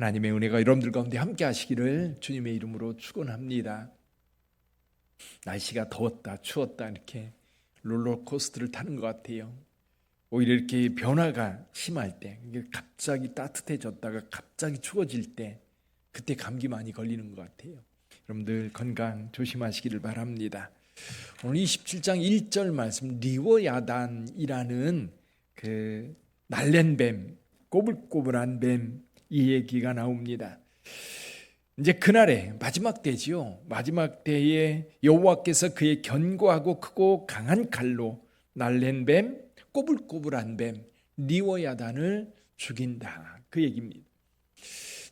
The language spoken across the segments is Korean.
하나님의 은혜가 여러분들 가운데 함께 하시기를 주님의 이름으로 축원합니다. 날씨가 더웠다 추웠다 이렇게 롤러코스터를 타는 것 같아요. 오히려 이렇게 변화가 심할 때 갑자기 따뜻해졌다가 갑자기 추워질 때 그때 감기 많이 걸리는 것 같아요. 여러분들 건강 조심하시기를 바랍니다. 오늘 27장 1절 말씀 리워야단이라는 그 날랜 뱀, 꼬불꼬불한 뱀 이 얘기가 나옵니다. 이제 그날에 마지막 때지요. 마지막 때에 여호와께서 그의 견고하고 크고 강한 칼로 날랜 뱀, 꼬불꼬불한 뱀 리워야단을 죽인다. 그 얘기입니다.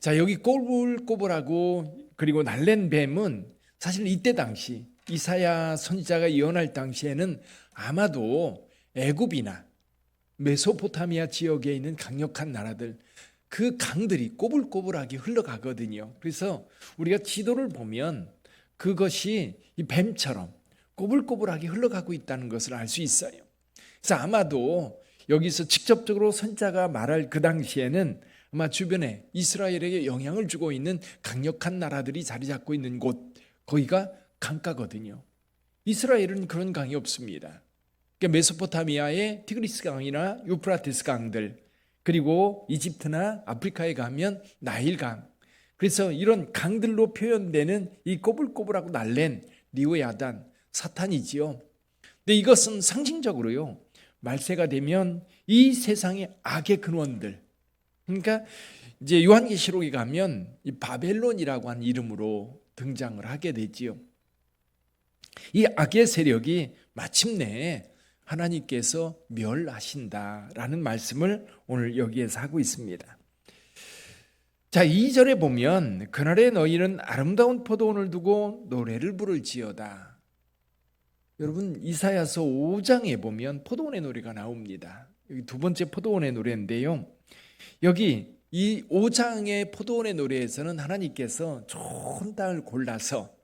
자, 여기 꼬불꼬불하고 그리고 날랜 뱀은 사실 이때 당시 이사야 선지자가 예언할 당시에는 아마도 애굽이나 메소포타미아 지역에 있는 강력한 나라들 그 강들이 꼬불꼬불하게 흘러가거든요. 그래서 우리가 지도를 보면 그것이 이 뱀처럼 꼬불꼬불하게 흘러가고 있다는 것을 알 수 있어요. 그래서 아마도 여기서 직접적으로 선자가 말할 그 당시에는 아마 주변에 이스라엘에게 영향을 주고 있는 강력한 나라들이 자리 잡고 있는 곳 거기가 강가거든요. 이스라엘은 그런 강이 없습니다. 그러니까 메소포타미아의 티그리스 강이나 유프라테스 강들 그리고 이집트나 아프리카에 가면 나일강. 그래서 이런 강들로 표현되는 이 꼬불꼬불하고 날랜 리오야단 사탄이지요. 근데 이것은 상징적으로요. 말세가 되면 이 세상의 악의 근원들. 그러니까 이제 요한계시록에 가면 이 바벨론이라고 하는 이름으로 등장을 하게 되지요. 이 악의 세력이 마침내 하나님께서 멸하신다라는 말씀을 오늘 여기에서 하고 있습니다. 자, 2절에 보면 그날에 너희는 아름다운 포도원을 두고 노래를 부를지어다. 여러분 이사야서 5장에 보면 포도원의 노래가 나옵니다. 여기 두 번째 포도원의 노래인데요. 여기 이 5장의 포도원의 노래에서는 하나님께서 좋은 땅을 골라서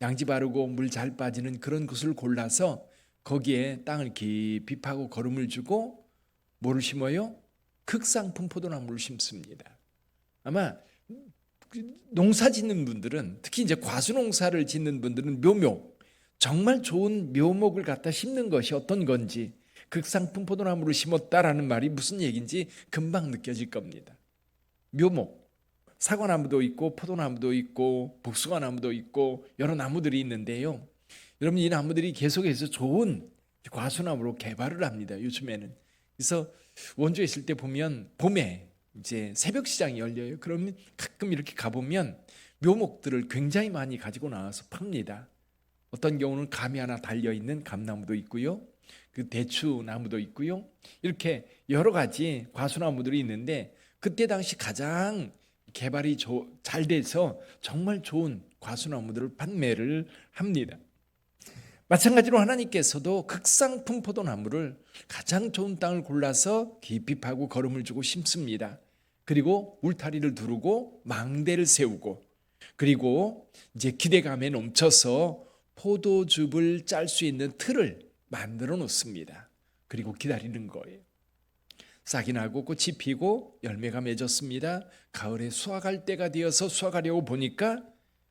양지 바르고 물 잘 빠지는 그런 곳을 골라서 거기에 땅을 깊이 파고 거름을 주고 뭐를 심어요? 극상품 포도나무를 심습니다. 아마 그 농사 짓는 분들은 특히 이제 과수 농사를 짓는 분들은 묘목 정말 좋은 묘목을 갖다 심는 것이 어떤 건지 극상품 포도나무를 심었다라는 말이 무슨 얘기인지 금방 느껴질 겁니다. 묘목 사과나무도 있고 포도나무도 있고 복숭아나무도 있고 여러 나무들이 있는데요. 여러분 이 나무들이 계속해서 좋은 과수나무로 개발을 합니다. 요즘에는. 그래서 원주에 있을 때 보면 봄에 이제 새벽 시장이 열려요. 그러면 가끔 이렇게 가보면 묘목들을 굉장히 많이 가지고 나와서 팝니다. 어떤 경우는 감이 하나 달려 있는 감나무도 있고요. 그 대추 나무도 있고요. 이렇게 여러 가지 과수나무들이 있는데 그때 당시 가장 개발이 잘 돼서 정말 좋은 과수나무들을 판매를 합니다. 마찬가지로 하나님께서도 극상품 포도나무를 가장 좋은 땅을 골라서 깊이 파고 거름을 주고 심습니다. 그리고 울타리를 두르고 망대를 세우고 그리고 이제 기대감에 넘쳐서 포도즙을 짤 수 있는 틀을 만들어 놓습니다. 그리고 기다리는 거예요. 싹이 나고 꽃이 피고 열매가 맺었습니다. 가을에 수확할 때가 되어서 수확하려고 보니까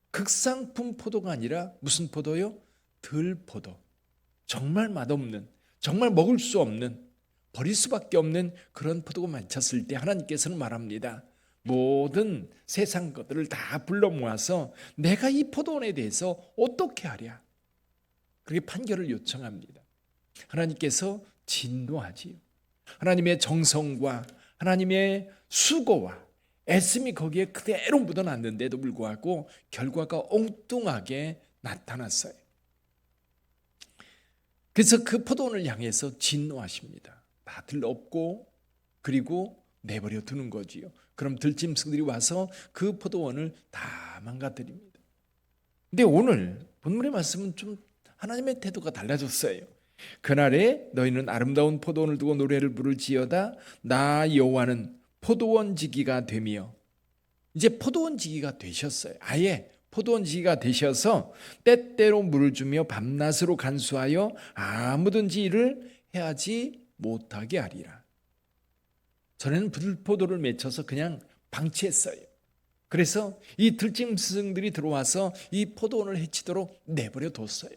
극상품 포도가 아니라 무슨 포도요? 들포도. 정말 맛없는, 정말 먹을 수 없는, 버릴 수밖에 없는 그런 포도가 만쳤을 때 하나님께서는 말합니다. 모든 세상 것들을 다 불러 모아서 내가 이 포도원에 대해서 어떻게 하랴? 그렇게 판결을 요청합니다. 하나님께서 진노하지요. 하나님의 정성과 하나님의 수고와 애씀이 거기에 그대로 묻어났는데도 불구하고 결과가 엉뚱하게 나타났어요. 그래서 그 포도원을 향해서 진노하십니다. 다들 없고 그리고 내버려 두는 거지요. 그럼 들짐승들이 와서 그 포도원을 다 망가뜨립니다. 근데 오늘 본문의 말씀은 좀 하나님의 태도가 달라졌어요. 그날에 너희는 아름다운 포도원을 두고 노래를 부를지어다 나 여호와는 포도원 지기가 되며 이제 포도원 지기가 되셨어요. 아예 포도원 지기가 되셔서 때때로 물을 주며 밤낮으로 간수하여 아무든지 일을 해하지 못하게 하리라. 전에는 불포도를 맺혀서 그냥 방치했어요. 그래서 이 들짐승들이 들어와서 이 포도원을 해치도록 내버려 뒀어요.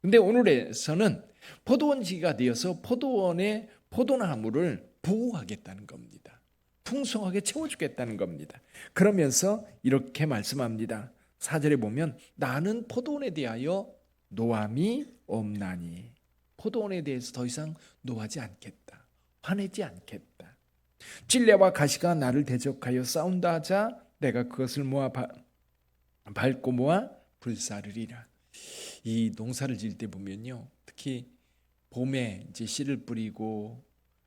근데 오늘에서는 포도원지가 되어서 포도원의 포도나무를 보호하겠다는 겁니다. 풍성하게 채워주겠다는 겁니다. 그러면서 이렇게 말씀합니다. 사절에 보면 나는 포도원에 대하여 노함이 없나니 포도원에 대해서 더 이상 노하지 않겠다. 화내지 않겠다. 찔레와 가시가 나를 대적하여 싸운다 하자 내가 그것을 모아 바- 밟고 모아 불사르리라. 이 농사를 지을 때 보면요. 특히 봄에 이제 씨를 뿌리고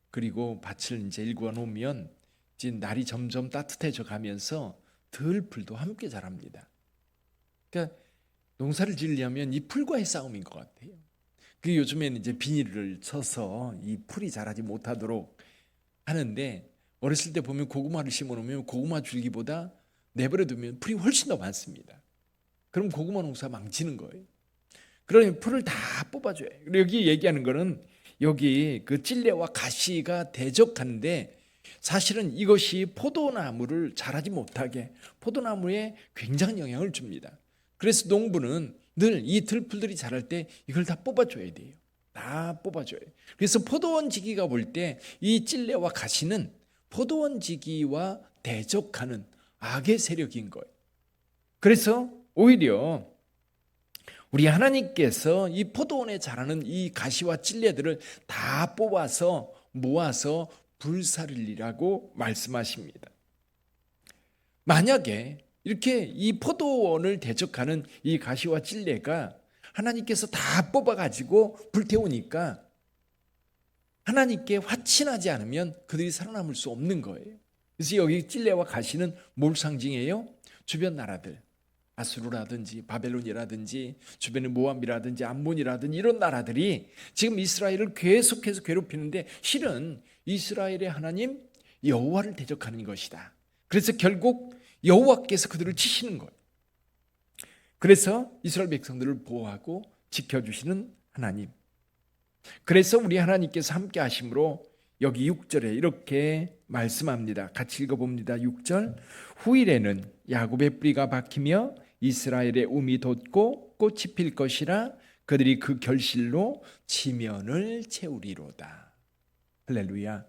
그리고 밭을 이제 일궈 놓으면 이제 날이 점점 따뜻해져 가면서 들풀도 함께 자랍니다. 그러니까 농사를 지으려면 이 풀과의 싸움인 것 같아요. 그 요즘에는 이제 비닐을 쳐서 이 풀이 자라지 못하도록 하는데 어렸을 때 보면 고구마를 심어 놓으면 고구마 줄기보다 내버려 두면 풀이 훨씬 더 많습니다. 그럼 고구마 농사 망치는 거예요. 그러면 풀을 다 뽑아줘요. 그리고 여기 얘기하는 거는 여기 그 찔레와 가시가 대적하는데 사실은 이것이 포도나무를 자라지 못하게 포도나무에 굉장한 영향을 줍니다. 그래서 농부는 늘 이 들풀들이 자랄 때 이걸 다 뽑아줘야 돼요. 다 뽑아줘요. 그래서 포도원 지기가 볼 때 이 찔레와 가시는 포도원 지기와 대적하는 악의 세력인 거예요. 그래서 오히려 우리 하나님께서 이 포도원에 자라는 이 가시와 찔레들을 다 뽑아서 모아서 불사르리라고 말씀하십니다. 만약에 이렇게 이 포도원을 대적하는 이 가시와 찔레가 하나님께서 다 뽑아가지고 불태우니까 하나님께 화친하지 않으면 그들이 살아남을 수 없는 거예요. 그래서 여기 찔레와 가시는 뭘 상징해요? 주변 나라들. 아수르라든지 바벨론이라든지 주변의 모함이라든지 암몬이라든지 이런 나라들이 지금 이스라엘을 계속해서 괴롭히는데 실은 이스라엘의 하나님 여호와를 대적하는 것이다. 그래서 결국 여호와께서 그들을 치시는 거예요. 그래서 이스라엘 백성들을 보호하고 지켜주시는 하나님. 그래서 우리 하나님께서 함께 하심으로 여기 6절에 이렇게 말씀합니다. 같이 읽어봅니다. 6절 후일에는 야곱의 뿌리가 박히며 이스라엘의 움이 돋고 꽃이 필 것이라 그들이 그 결실로 지면을 채우리로다. 할렐루야.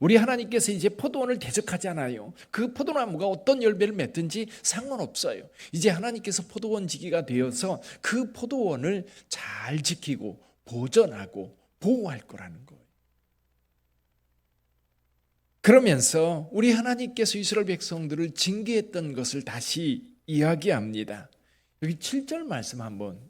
우리 하나님께서 이제 포도원을 대적하잖아요. 그 포도나무가 어떤 열매를 맺든지 상관없어요. 이제 하나님께서 포도원 지기가 되어서 그 포도원을 잘 지키고 보존하고 보호할 거라는 거예요. 그러면서 우리 하나님께서 이스라엘 백성들을 징계했던 것을 다시 이야기합니다. 여기 7절 말씀 한번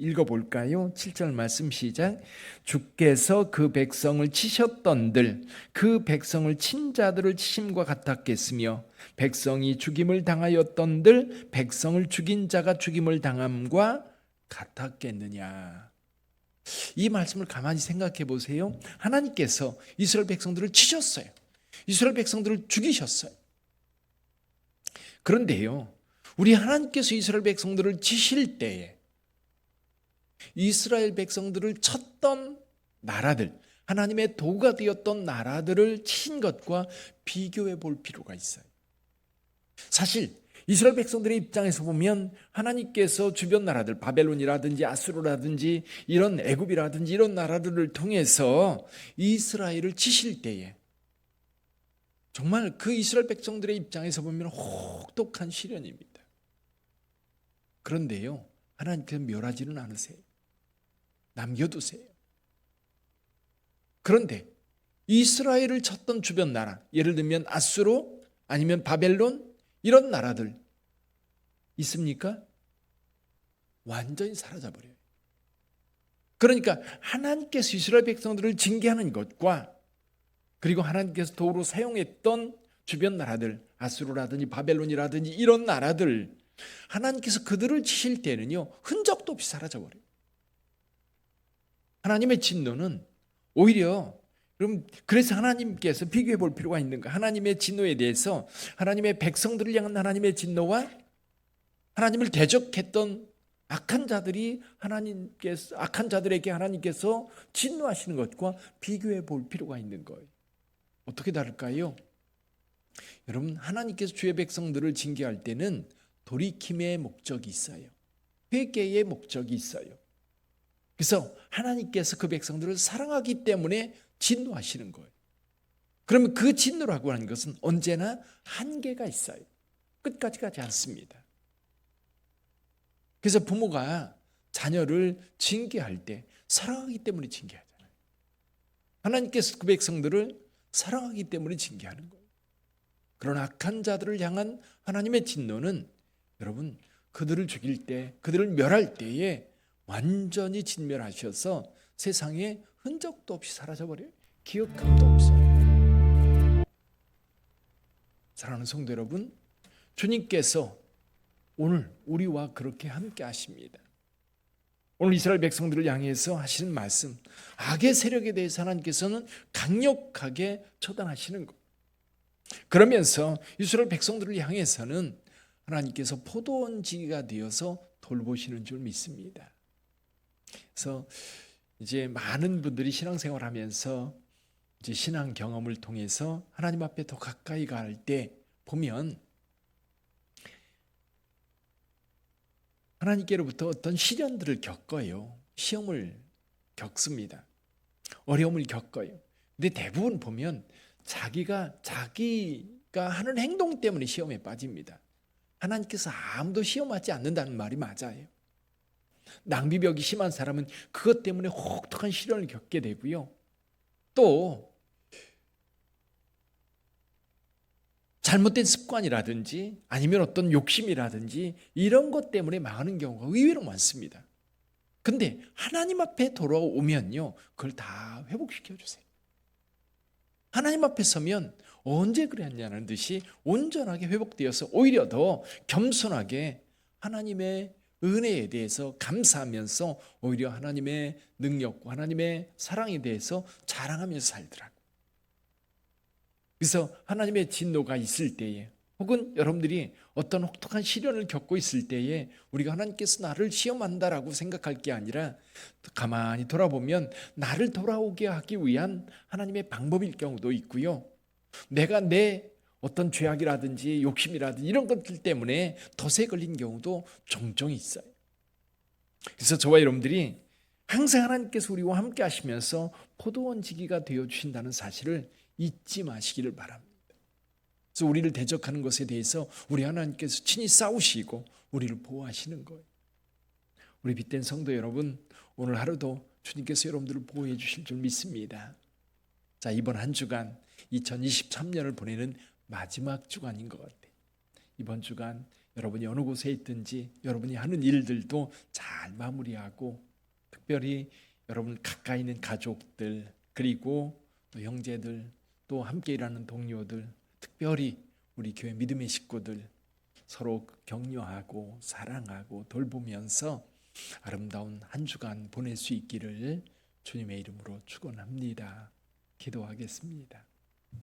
읽어볼까요? 7절 말씀 시작. 주께서 그 백성을 치셨던들 그 백성을 친 자들을 치심과 같았겠으며 백성이 죽임을 당하였던들 백성을 죽인 자가 죽임을 당함과 같았겠느냐. 이 말씀을 가만히 생각해 보세요. 하나님께서 이스라엘 백성들을 치셨어요. 이스라엘 백성들을 죽이셨어요. 그런데요, 우리 하나님께서 이스라엘 백성들을 치실 때에 이스라엘 백성들을 쳤던 나라들, 하나님의 도가 되었던 나라들을 친 것과 비교해 볼 필요가 있어요. 사실 이스라엘 백성들의 입장에서 보면 하나님께서 주변 나라들 바벨론이라든지 아수르라든지 이런 애굽이라든지 이런 나라들을 통해서 이스라엘을 치실 때에 정말 그 이스라엘 백성들의 입장에서 보면 혹독한 시련입니다. 그런데요, 하나님께서 멸하지는 않으세요. 남겨두세요. 그런데 이스라엘을 쳤던 주변 나라, 예를 들면 아수르 아니면 바벨론 이런 나라들 있습니까? 완전히 사라져 버려요. 그러니까 하나님께서 이스라엘 백성들을 징계하는 것과 그리고 하나님께서 도로 사용했던 주변 나라들 아수르라든지 바벨론이라든지 이런 나라들 하나님께서 그들을 치실 때는요 흔적도 없이 사라져 버려요. 하나님의 진노는 오히려 그럼 그래서 하나님께서 비교해 볼 필요가 있는가? 하나님의 진노에 대해서 하나님의 백성들을 향한 하나님의 진노와 하나님을 대적했던 악한 자들이 하나님께서 악한 자들에게 하나님께서 진노하시는 것과 비교해 볼 필요가 있는 거예요. 어떻게 다를까요? 여러분 하나님께서 주의 백성들을 징계할 때는 돌이킴의 목적이 있어요. 회개의 목적이 있어요. 그래서 하나님께서 그 백성들을 사랑하기 때문에 진노하시는 거예요. 그러면 그 진노라고 하는 것은 언제나 한계가 있어요. 끝까지 가지 않습니다. 그래서 부모가 자녀를 징계할 때 사랑하기 때문에 징계하잖아요. 하나님께서 그 백성들을 사랑하기 때문에 징계하는 거예요. 그런 악한 자들을 향한 하나님의 진노는 여러분 그들을 죽일 때, 그들을 멸할 때에 완전히 진멸하셔서 세상에 흔적도 없이 사라져 버려요. 기억함도 없어요. 사랑하는 성도 여러분, 주님께서 오늘 우리와 그렇게 함께 하십니다. 오늘 이스라엘 백성들을 향해서 하시는 말씀, 악의 세력에 대해서 하나님께서는 강력하게 처단하시는 것. 그러면서 이스라엘 백성들을 향해서는 하나님께서 포도원 지기가 되어서 돌보시는 줄 믿습니다. 그래서 이제 많은 분들이 신앙생활 하면서 이제 신앙 경험을 통해서 하나님 앞에 더 가까이 갈 때 보면 하나님께로부터 어떤 시련들을 겪어요. 시험을 겪습니다. 어려움을 겪어요. 근데 대부분 보면 자기가 자기가 하는 행동 때문에 시험에 빠집니다. 하나님께서 아무도 시험하지 않는다는 말이 맞아요. 낭비벽이 심한 사람은 그것 때문에 혹독한 시련을 겪게 되고요. 또 잘못된 습관이라든지 아니면 어떤 욕심이라든지 이런 것 때문에 망하는 경우가 의외로 많습니다. 근데 하나님 앞에 돌아오면요. 그걸 다 회복시켜 주세요. 하나님 앞에 서면 언제 그랬냐는 듯이 온전하게 회복되어서 오히려 더 겸손하게 하나님의 은혜에 대해서 감사하면서 오히려 하나님의 능력과 하나님의 사랑에 대해서 자랑하면서 살더라고. 그래서 하나님의 진노가 있을 때에 혹은 여러분들이 어떤 혹독한 시련을 겪고 있을 때에 우리가 하나님께서 나를 시험한다라고 생각할 게 아니라 가만히 돌아보면 나를 돌아오게 하기 위한 하나님의 방법일 경우도 있고요. 내가 내 어떤 죄악이라든지 욕심이라든지 이런 것들 때문에 덫에 걸린 경우도 종종 있어요. 그래서 저와 여러분들이 항상 하나님께서 우리와 함께 하시면서 포도원 지기가 되어 주신다는 사실을 잊지 마시기를 바랍니다. 그래서 우리를 대적하는 것에 대해서 우리 하나님께서 친히 싸우시고 우리를 보호하시는 거예요. 우리 빛된 성도 여러분, 오늘 하루도 주님께서 여러분들을 보호해 주실 줄 믿습니다. 자, 이번 한 주간 2023년을 보내는 마지막 주간인 것 같아요. 이번 주간 여러분이 어느 곳에 있든지 여러분이 하는 일들도 잘 마무리하고 특별히 여러분 가까이 있는 가족들 그리고 또 형제들 또 함께 일하는 동료들 특별히 우리 교회 믿음의 식구들 서로 격려하고 사랑하고 돌보면서 아름다운 한 주간 보낼 수 있기를 주님의 이름으로 축원합니다. 기도하겠습니다.